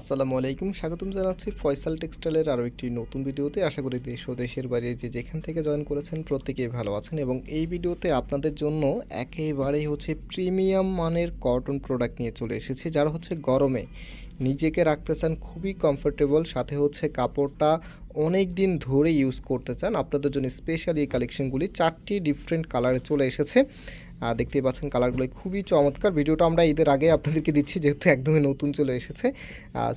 আসসালামু আলাইকুম, স্বাগতম জানাচ্ছি ফয়সাল টেক্সটাইলের আরও একটি নতুন ভিডিওতে। আশা করি দেশ ও দেশের বাইরে যে যেখান থেকে জয়েন করেছেন প্রত্যেকেই ভালো আছেন এবং এই ভিডিওতে আপনাদের জন্য একেবারেই হচ্ছে প্রিমিয়াম মানের কটন প্রোডাক্ট নিয়ে চলে এসেছি, যারা হচ্ছে গরমে। নিজেকে রাখতে চান, খুবই কমফোর্টেবল সাথে হচ্ছে কাপড়টা অনেক দিন ধরে ইউজ করতে চান। আপনাদের জন্য স্পেশালি এই কালেকশনগুলি চারটি ডিফারেন্ট কালারে চলে এসেছে। দেখতেই পাচ্ছেন কালারগুলো খুবই চমৎকার। ভিডিওটা আমরা ঈদের আগে আপনাদেরকে দিচ্ছি, যেহেতু একদমই নতুন চলে এসেছে।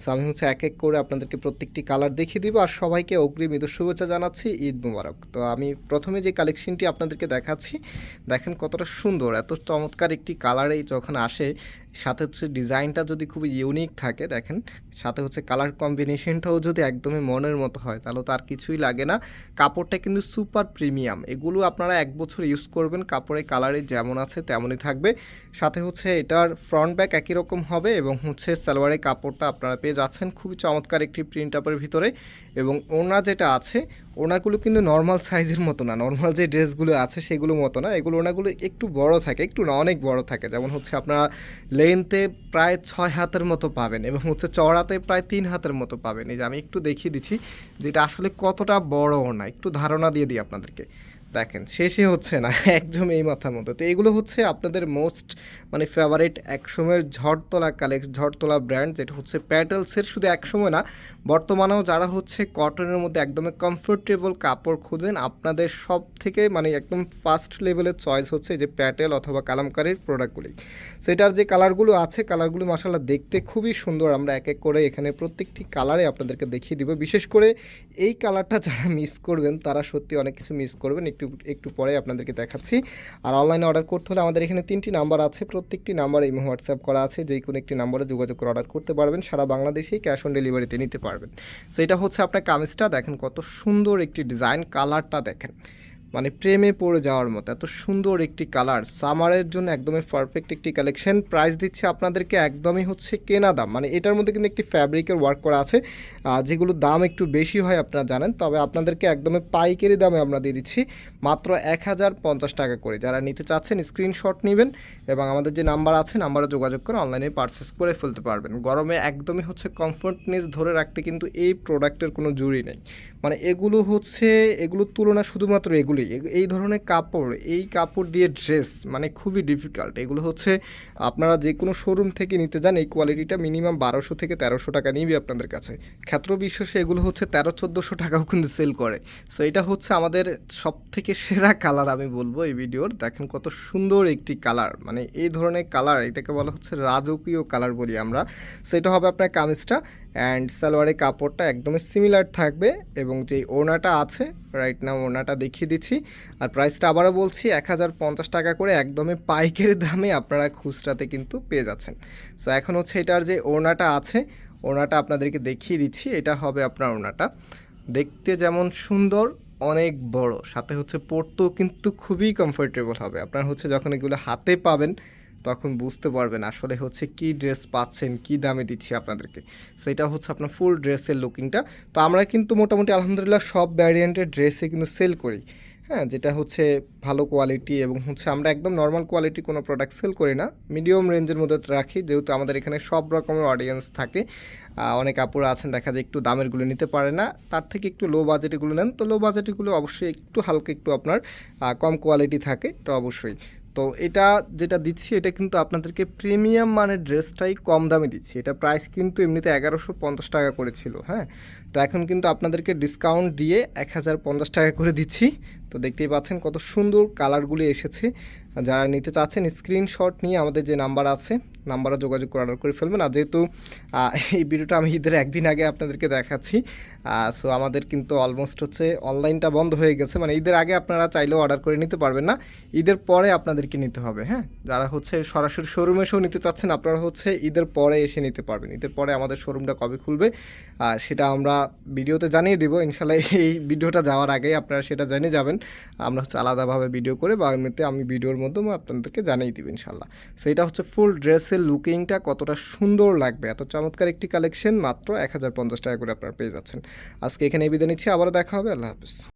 সো আমি হচ্ছে এক এক করে আপনাদেরকে প্রত্যেকটি কালার দেখিয়ে দিব আর সবাইকে অগ্রিম ঈদের শুভেচ্ছা জানাচ্ছি, ঈদ মুবারক। তো আমি প্রথমে যে কালেকশনটি আপনাদেরকে দেখাচ্ছি, দেখেন কতটা সুন্দর, এত চমৎকার একটি কালারেই যখন আসে সাথে হচ্ছে ডিজাইনটা যদি খুব ইউনিক থাকে, দেখেন, সাথে হচ্ছে কালার কম্বিনেশনটাও যদি একদমই মনের মতো হয়, তাহলে তো আর কিছুই লাগে না। কাপড়টা কিন্তু সুপার প্রিমিয়াম এগুলো আপনারা এক বছর ইউজ করবেন কাপড়ের কালারে যেমন আছে তেমনই থাকবে। সাথে হচ্ছে এটার ফ্রন্ট ব্যাক একই রকম হবে এবং হচ্ছে সালোয়ারের কাপড়টা আপনারা পেয়ে যাচ্ছেন। খুবই চমৎকার একটি প্রিন্ট আপের ভিতরে এবং ওনা যেটা আছে ওনাগুলো কিন্তু নর্মাল সাইজের মতো না। নর্মাল যে ড্রেসগুলো আছে সেগুলো মতো না। এগুলো ওনাগুলো একটু বড় থাকে, একটু না, অনেক বড় থাকে। যেমন হচ্ছে আপনারা লেন্থে প্রায় ছয় হাতের মতো পাবেন এবং হচ্ছে চড়াতে প্রায় তিন হাতের মতো পাবেন। এই যে আমি একটু দেখিয়ে দিচ্ছি, যেটা আসলে কতটা বড় ওনা একটু ধারণা দিয়ে দিই আপনাদেরকে। দেখেন, শেষে হচ্ছে না, একদম এই মাথার মতো তো এগুলো হচ্ছে আপনাদের মোস্ট মানে ফেভারিট একসময়ের ঝড়তলা কালেক্ট ঝড়তলা ব্র্যান্ড যেটা হচ্ছে প্যাটেলসের শুধু একসময় না, বর্তমানেও যারা হচ্ছে কটনের মধ্যে একদমই কমফোর্টেবল কাপড় খুঁজেন, আপনাদের সব থেকে মানে একদম ফার্স্ট লেভেলের চয়েস হচ্ছে যে প্যাটেল অথবা কালামকারির প্রোডাক্টগুলি সেটার যে কালারগুলো আছে কালারগুলো মাসাল্লাহ দেখতে খুবই সুন্দর। আমরা এক এক করে এখানে প্রত্যেকটি কালারে আপনাদেরকে দেখিয়ে দিব। বিশেষ করে এই কালারটা যারা মিস করবেন, তারা সত্যি অনেক কিছু মিস করবেন। একটু একটু পরে আপনাদেরকে দেখাচ্ছি। আর অনলাইনে অর্ডার করতে হলে আমাদের এখানে তিনটি নাম্বার আছে। প্রত্যেকটি নাম্বার এই হোয়াটসঅ্যাপ করা আছে। যে কোনো একটি নাম্বারে যোগাযোগ করে অর্ডার করতে পারবেন। সারা বাংলাদেশেই ক্যাশ অন ডেলিভারিতে নিতে পারবেন। সো এটা হচ্ছে আপনার কামিজটা। দেখেন কত সুন্দর একটি ডিজাইন কালারটা দেখেন। মানে প্রেমে পড়ে যাওয়ার মতো এত সুন্দর একটি কালার সামারের জন্য একদমই পারফেক্ট একটি কালেকশন প্রাইস দিচ্ছে আপনাদেরকে একদমই হচ্ছে কেনা দাম। মানে এটার মধ্যে কিন্তু একটি ফ্যাব্রিকের ওয়ার্ক করা আছে আহ, যেগুলোর দাম একটু বেশি হয় আপনারা জানেন তবে আপনাদেরকে একদমই পাইকারি দামে আমরা দিয়ে দিচ্ছি মাত্র এক হাজার পঞ্চাশ টাকা করে। যারা নিতে চাচ্ছেন স্ক্রিনশট নেবেন এবং আমাদের যে নাম্বার আছে নাম্বারে যোগাযোগ করে অনলাইনে পারচেস করে ফেলতে পারবেন। গরমে একদমই হচ্ছে কমফোর্টনেস ধরে রাখতে কিন্তু এই প্রোডাক্টের কোনো জুড়ি নেই। মানে এগুলো হচ্ছে, এগুলোর তুলনা শুধুমাত্র এগুলি। এগ- এই ধরনের কাপড়, এই কাপড় দিয়ে ড্রেস মানে খুবই ডিফিকাল্ট এগুলো হচ্ছে, আপনারা যে কোনো শোরুম থেকে নিতে যান, এই কোয়ালিটিটা মিনিমাম বারোশো থেকে তেরোশো টাকা নিবে আপনাদের কাছে। ক্ষেত্র বিশেষে এগুলো হচ্ছে তেরো, চোদ্দোশো টাকাও কিন্তু সেল করে। সো এটা হচ্ছে আমাদের সব থেকে সেরা কালার আমি বলব এই ভিডিওর। দেখেন কত সুন্দর একটি কালার মানে এই ধরনের কালার এটাকে বলা হচ্ছে রাজকীয় কালার বলি আমরা। সেটা হবে আপনার কামিজটা। অ্যান্ড সালোয়ারের কাপড়টা একদমই সিমিলার থাকবে এবং যেই ওড়নাটা আছে রাইট নাও ওড়নাটা দেখিয়ে দিচ্ছি। আর প্রাইসটা আবারও বলছি, এক হাজার পঞ্চাশ টাকা করে একদমই পাইকারি দামে আপনারা খুচরাতে কিন্তু পেয়ে যাচ্ছেন। সো এখন হচ্ছে এটার যে ওড়নাটা আছে, ওড়নাটা আপনাদেরকে দেখিয়ে দিচ্ছি, এটা হবে আপনার ওড়নাটা। দেখতে যেমন সুন্দর, অনেক বড়। সাথে হচ্ছে পরতেও কিন্তু খুবই কমফোর্টেবল হবে। আপনার হচ্ছে যখন এগুলো হাতে পাবেন তখন বুঝতে পারবেন আসলে হচ্ছে কি ড্রেস পাচ্ছেন, কি দামে দিচ্ছি আপনাদেরকে। সেটা হচ্ছে আপনার ফুল ড্রেসের লুকিংটা তো আমরা কিন্তু মোটামুটি আলহামদুলিল্লাহ সব ভ্যারিয়েন্টের ড্রেসে কিন্তু সেল করি। হ্যাঁ যেটা হচ্ছে ভালো কোয়ালিটি এবং হচ্ছে আমরা একদম নর্মাল কোয়ালিটি কোনো প্রোডাক্ট সেল করি না। মিডিয়াম রেঞ্জের মধ্যে রাখি, যেহেতু আমাদের এখানে সব রকমের অডিয়েন্স থাকে। অনেক আপুরা আছেন, দেখা যায় একটু দামেরগুলো নিতে পারে না। তার থেকে একটু লো বাজেটেগুলো নেন। তো লো বাজেটেগুলো অবশ্যই একটু হালকা একটু আপনার কম কোয়ালিটি থাকে, তো অবশ্যই। তো এটা যেটা দিচ্ছি, এটা কিন্তু আপনাদেরকে প্রিমিয়াম মানের ড্রেসটাই কম দামে দিচ্ছি। এটা প্রাইস কিন্তু এমনিতে এগারোশো পঞ্চাশ টাকা করেছিল হ্যাঁ? তো এখন কিন্তু আপনাদেরকে ডিসকাউন্ট দিয়ে এক হাজার পঞ্চাশ টাকা করে দিচ্ছি। তো দেখতেই পাচ্ছেন কত সুন্দর কালারগুলি এসেছে। যারা নিতে চাচ্ছেন স্ক্রিনশট নিয়ে আমাদের যে নাম্বার আছে নাম্বারে যোগাযোগ করে অর্ডার করে ফেলবেন। আর যেহেতু এই ভিডিওটা আমি ঈদের একদিন আগে আপনাদেরকে দেখাচ্ছি সো আমাদের কিন্তু অলমোস্ট হচ্ছে অনলাইনটা বন্ধ হয়ে গেছে। মানে ঈদের আগে আপনারা চাইলেও অর্ডার করে নিতে পারবেন না। ঈদের পরে আপনাদেরকে নিতে হবে হ্যাঁ? যারা হচ্ছে সরাসরি শোরুমে এসেও নিতে চাচ্ছেন, আপনারা হচ্ছে ঈদের পরে এসে নিতে পারবেন। ঈদের পরে আমাদের শোরুমটা কবে খুলবে আর সেটা আমরা ভিডিওতে জানিয়ে দিব। ইনশাল্লাহ এই ভিডিওটা যাওয়ার আগেই আপনারা সেটা জেনে যাবেন। আমরা হচ্ছে আলাদাভাবে ভিডিও করে বা এমনিতে আমি ভিডিওর মাধ্যমে আপনাদেরকে জানিয়ে দিব ইনশাল্লাহ সেটা হচ্ছে ফুল ড্রেসের লুকিংটা কতটা সুন্দর লাগবে? এত চমৎকার একটি কালেকশন মাত্র এক হাজার পঞ্চাশ টাকা করে আপনারা পেয়ে যাচ্ছেন। আজকে এখানে বিদায় নিচ্ছি, আবারও দেখা হবে, আল্লাহ হাফিজ।